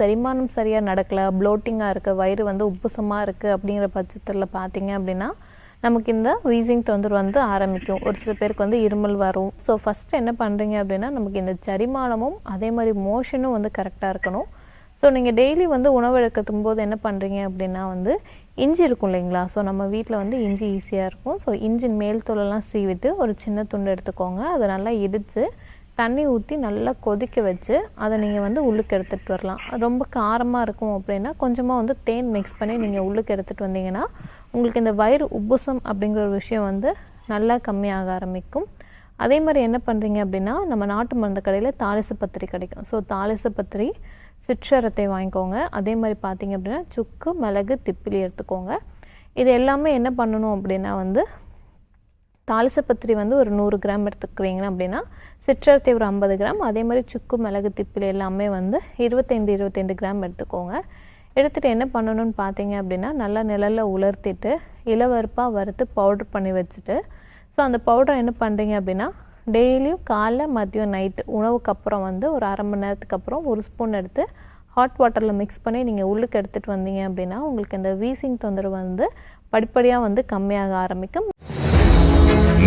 செரிமானம் சரியாக நடக்கலை ப்ளோட்டிங்காக இருக்குது வயிறு வந்து உப்புசமாக இருக்குது அப்படிங்கிற பட்சத்தில் பார்த்தீங்க அப்படின்னா நமக்கு இந்த வீசிங் தொந்தர் வந்து ஆரம்பிக்கும். ஒரு சில பேருக்கு வந்து இருமல் வரும். ஸோ ஃபஸ்ட்டு என்ன பண்ணுறீங்க அப்படின்னா நமக்கு இந்த செரிமானமும் அதே மாதிரி மோஷனும் வந்து கரெக்டாக இருக்கணும். ஸோ நீங்கள் டெய்லி வந்து உணவு எடுக்கத்தும் போது என்ன பண்ணுறீங்க அப்படின்னா வந்து இஞ்சி இருக்கும் இல்லைங்களா? ஸோ நம்ம வீட்டில் வந்து இஞ்சி ஈஸியாக இருக்கும். ஸோ இஞ்சின் மேல் தோலெல்லாம் சீவிட்டு ஒரு சின்ன துண்டு எடுத்துக்கோங்க. அதை நல்லா இடித்து தண்ணி ஊற்றி நல்லா கொதிக்க வச்சு அதை நீங்கள் வந்து உள்ளுக்கு எடுத்துகிட்டு வரலாம். ரொம்ப காரமாக இருக்கும் அப்படின்னா கொஞ்சமாக வந்து தேன் மிக்ஸ் பண்ணி நீங்கள் உள்ளுக்கு எடுத்துகிட்டு வந்தீங்கன்னா உங்களுக்கு இந்த வயிறு உப்புசம் அப்படிங்கிற ஒரு விஷயம் வந்து நல்லா கம்மியாக ஆரம்பிக்கும். அதே மாதிரி என்ன பண்ணுறீங்க அப்படின்னா நம்ம நாட்டு மருந்து கடையில் தாலிசு பத்திரி கிடைக்கும். ஸோ தாலிசு பத்திரி சிற்றரத்தை வாங்கிக்கோங்க. அதே மாதிரி பார்த்தீங்க அப்படின்னா சுக்கு மிளகு திப்பிலி எடுத்துக்கோங்க. இது எல்லாமே என்ன பண்ணணும் அப்படின்னா வந்து தாளிசப்பத்திரி வந்து ஒரு நூறு கிராம் எடுத்துக்கிறீங்க அப்படின்னா சிற்றரத்தை ஒரு ஐம்பது கிராம் அதே மாதிரி சுக்கு மிளகு திப்பில் எல்லாமே வந்து இருபத்தைந்து இருபத்தைந்து கிராம் எடுத்துக்கோங்க. எடுத்துகிட்டு என்ன பண்ணணும்னு பார்த்தீங்க அப்படின்னா நல்லா நிழலில் உலர்த்திட்டு இளவருப்பாக வறுத்து பவுடர் பண்ணி வச்சுட்டு ஸோ அந்த பவுடரை என்ன பண்ணுறீங்க அப்படின்னா டெய்லியும் காலைல மதியம் நைட்டு உணவுக்கு அப்புறம் வந்து ஒரு அரை மணி நேரத்துக்கு அப்புறம் ஒரு ஸ்பூன் எடுத்து ஹாட் வாட்டரில் மிக்ஸ் பண்ணி நீங்கள் உள்ளுக்கு எடுத்துகிட்டு வந்தீங்க அப்படின்னா உங்களுக்கு இந்த வீசிங் தொந்தரவு வந்து படிப்படியாக வந்து கம்மியாக ஆரம்பிக்கும்.